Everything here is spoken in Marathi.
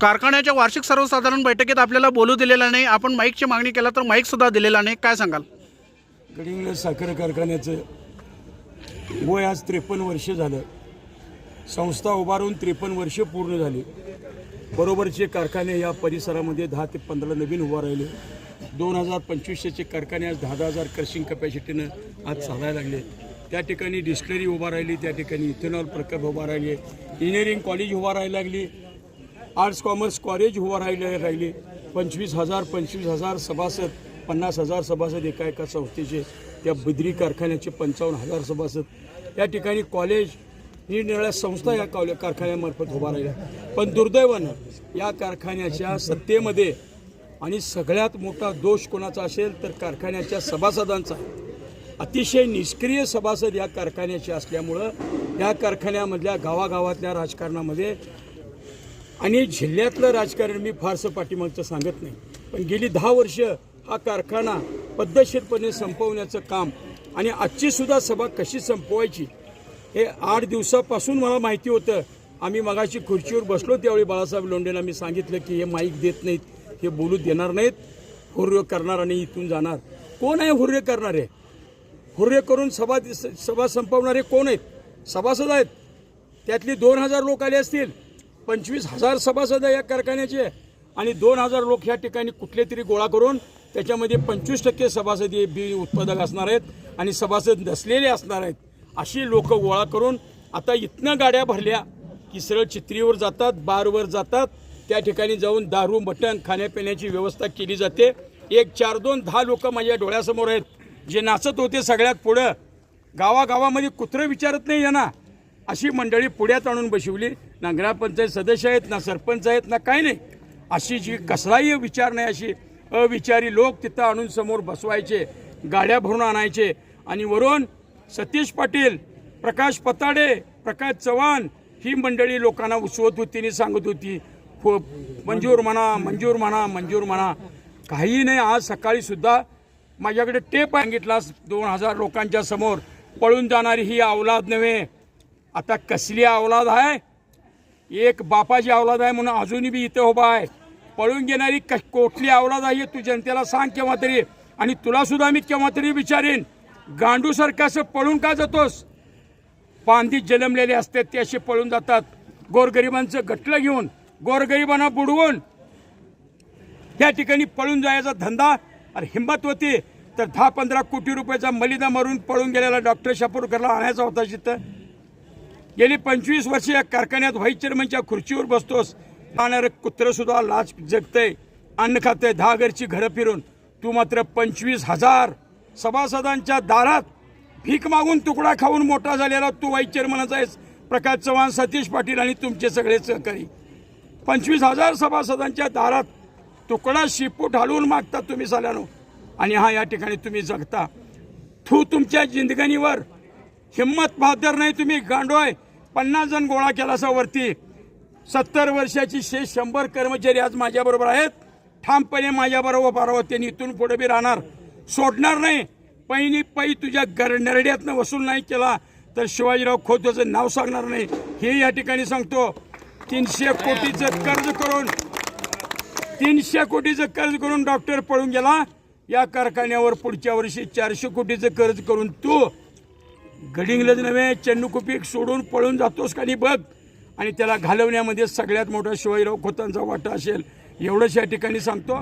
कारखान्याच्या वार्षिक सर्वसाधारण बैठकीत आपल्याला बोलू दिलेला नाही. आपण माईकची मागणी केला तर माईक सुद्धा दिलेला नाही. काय सांगाल? गडिंग्लज साखर कारखान्याचं वय आज त्रेपन्न वर्ष झालं. संस्था उभारून त्रेपन्न वर्ष पूर्ण झाली. बरोबरचे कारखाने या परिसरामध्ये दहा ते पंधरा नवीन उभा राहिले. दोन हजार पंचवीसशेचे कारखाने आज दहा दहा हजार क्रशिंग कपॅसिटीनं आज चालायला लागले. त्या ठिकाणी डिस्टलरी उभा राहिली त्या ठिकाणी इथेनॉल प्रकल्प उभा राहिले. इंजिनिअरिंग कॉलेज उभा राहायला लागली. आर्ट्स कॉमर्स कॉलेज उभा राहिले राहिले. पंचवीस हजार पंचवीस हजार सभासद पन्नास हजार सभासद एका एका संस्थेचे त्या बिद्री कारखान्याचे पंचावन्न हजार सभासद. या ठिकाणी कॉलेज निरनिराळ्या संस्था या कॉले कारखान्यामार्फत उभा राहिल्या. पण दुर्दैवानं या कारखान्याच्या सत्तेमध्ये आणि सगळ्यात मोठा दोष कोणाचा असेल तर कारखान्याच्या सभासदांचा. अतिशय निष्क्रिय सभासद या कारखान्याचे असल्यामुळं या कारखान्यामधल्या गावागावातल्या राजकारणामध्ये आणि जिल्ह्यातलं राजकारण मी फारसं पाठीमागचं सांगत नाही. पण गेली दहा वर्ष हा कारखाना पद्धतशीरपणे संपवण्याचं काम आणि आजचीसुद्धा सभा कशी संपवायची हे आठ दिवसापासून मला माहिती होतं. आम्ही मगाशी खुर्चीवर बसलो त्यावेळी बाळासाहेब लोंढेला मी सांगितलं की हे माईक देत नाहीत हे बोलू देणार नाहीत हुर्य करणार आणि इथून जाणार. कोण आहे हुर्य करणारे? हुर्य करून सभा सभा संपवणारे कोण आहेत? सभासद आहेत. त्यातली दोन हजार लोक आले असतील. पंचवीस हजार सभासद या कारखान्याचे आणि दोन हजार लोक ह्या ठिकाणी कुठले तरी गोळा करून त्याच्यामध्ये पंचवीस टक्के सभासद हे बी उत्पादक असणार आहेत आणि सभासद नसलेले असणार आहेत अशी लोक गोळा करून आता इथनं गाड्या भरल्या की सरळ चित्रीवर जातात बारवर जातात. त्या ठिकाणी जाऊन दारू मटण खाण्यापिण्याची व्यवस्था केली जाते. एक चार दोन दहा लोक माझ्या डोळ्यासमोर आहेत. जे नाचत होते सगळ्यात पुढं. गावागावामध्ये कुत्रं विचारत नाही यांना अशी मंडळी पुढ्यात आणून बसवली ना ग्रामपंचायत सदस्य आहेत ना सरपंच आहेत ना काही नाही. अशी जी कसलाही विचार नाही अशी अविचारी लोक तिथं आणून समोर बसवायचे गाड्या भरून आणायचे. आणि वरून सतीश पाटील प्रकाश पताडे प्रकाश चव्हाण ही मंडळी लोकांना उसवत होती आणि सांगत होती हो, मंजूर म्हणा मंजूर म्हणा मंजूर म्हणा. काही नाही आज सकाळी सुद्धा माझ्याकडे टेप सांगितला दोन हजार लोकांच्या समोर. पळून जाणारी ही अवलाद नव्हे. आता कसली अवलाद आहे? एक बापाची अवलाद आहे म्हणून अजूनही बी इथे उभा आहे. पळून घेणारी क कुठली अवलाद आहे तू जनतेला सांग केव्हा तरी. आणि तुला सुद्धा मी केव्हा तरी विचारेन. गांडूसारखं असं पळून का जातोस? पांदीत जन्मलेले असतात ते असे पळून जातात. गोरगरिबांचं गटलं घेऊन गोरगरिबांना बुडवून. या ठिकाणी पळून जायचा धंदा अरे हिंमत होती. तर दहा पंधरा कोटी रुपयाचा मलिदा मारून पळून गेलेला डॉक्टर शापूरकरला आणायचा होता जिथं. गेली पंचवीस वर्ष या कारखान्यात व्हाईस चेअरमनच्या खुर्चीवर बसतोस. पाहणारं कुत्रंसुद्धा लाच जगतंय. अन्न खातंय दहा घरची घरं फिरून. तू मात्र पंचवीस हजार सभासदांच्या दारात भीक मागून तुकडा खाऊन मोठा झालेला तू व्हाईस चेअरमनाचा आहेस. प्रकाश चव्हाण सतीश पाटील आणि तुमचे सगळे सहकारी. पंचवीस हजार सभासदांच्या दारात तुकडा शिपूट हलवून मागता तुम्ही साल्यानो. आणि हा या ठिकाणी तुम्ही जगता. थू तुमच्या जिंदगणीवर हिंमत बहादर नाही तुम्ही गांडोय. पन्नास जण गोळा केला असा वरती. सत्तर वर्षाची शेष शंभर कर्मचारी आज माझ्याबरोबर आहेत. ठामपणे माझ्याबरोबर बारावं त्यांनी इथून पुढे बी राहणार. सोडणार नाही. पैनी पै तुझ्या गर नरड्यातनं वसूल नाही केला तर शिवाजीराव खोतचं नाव सांगणार नाही. हे या ठिकाणी सांगतो. तीनशे कोटीचं कर्ज करून तीनशे कोटीचं कर्ज करून डॉक्टर पळून गेला. या कारखान्यावर पुढच्या वर्षी चारशे कोटीचं कर्ज करून तू गडिंगलज नव्हे चेंडूकुपीक सोडून पळून जातोस का नाही बघ. आणि त्याला घालवण्यामध्ये सगळ्यात मोठा शिवाजीराव खोतांचा वाटा असेल. एवढंच या ठिकाणी सांगतो.